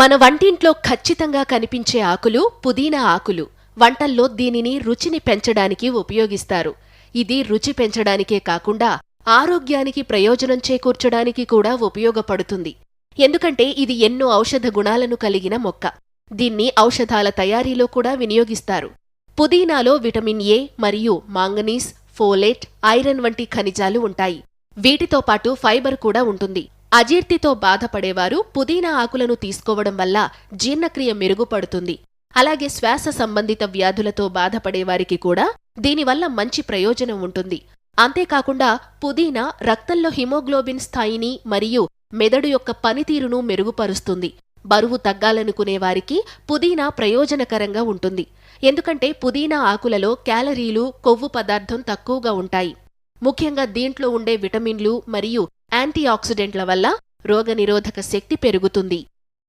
మన వంటింట్లో ఖచ్చితంగా కనిపించే ఆకులు పుదీనా ఆకులు. వంటల్లో దీనిని రుచిని పెంచడానికి ఉపయోగిస్తారు. ఇది రుచి పెంచడానికే కాకుండా ఆరోగ్యానికి ప్రయోజనం చేకూర్చడానికి కూడా ఉపయోగపడుతుంది. ఎందుకంటే ఇది ఎన్నో ఔషధ గుణాలను కలిగిన మొక్క. దీన్ని ఔషధాల తయారీలో కూడా వినియోగిస్తారు. పుదీనాలో విటమిన్ ఏ మరియు మాంగనీస్ ఫోలేట్ ఐరన్ వంటి ఖనిజాలు ఉంటాయి. వీటితో పాటు ఫైబర్ కూడా ఉంటుంది. అజీర్తితో బాధపడేవారు పుదీనా ఆకులను తీసుకోవడం వల్ల జీర్ణక్రియ మెరుగుపడుతుంది. అలాగే శ్వాస సంబంధిత వ్యాధులతో బాధపడేవారికి కూడా దీనివల్ల మంచి ప్రయోజనం ఉంటుంది. అంతేకాకుండా పుదీనా రక్తంలో హిమోగ్లోబిన్ స్థాయిని మరియు మెదడు యొక్క పనితీరును మెరుగుపరుస్తుంది. బరువు తగ్గాలనుకునే వారికి పుదీనా ప్రయోజనకరంగా ఉంటుంది. ఎందుకంటే పుదీనా ఆకులలో క్యాలరీలు కొవ్వు పదార్థం తక్కువగా ఉంటాయి. ముఖ్యంగా దీంట్లో ఉండే విటమిన్లు మరియు యాంటీఆక్సిడెంట్ల వల్ల రోగనిరోధక శక్తి పెరుగుతుంది.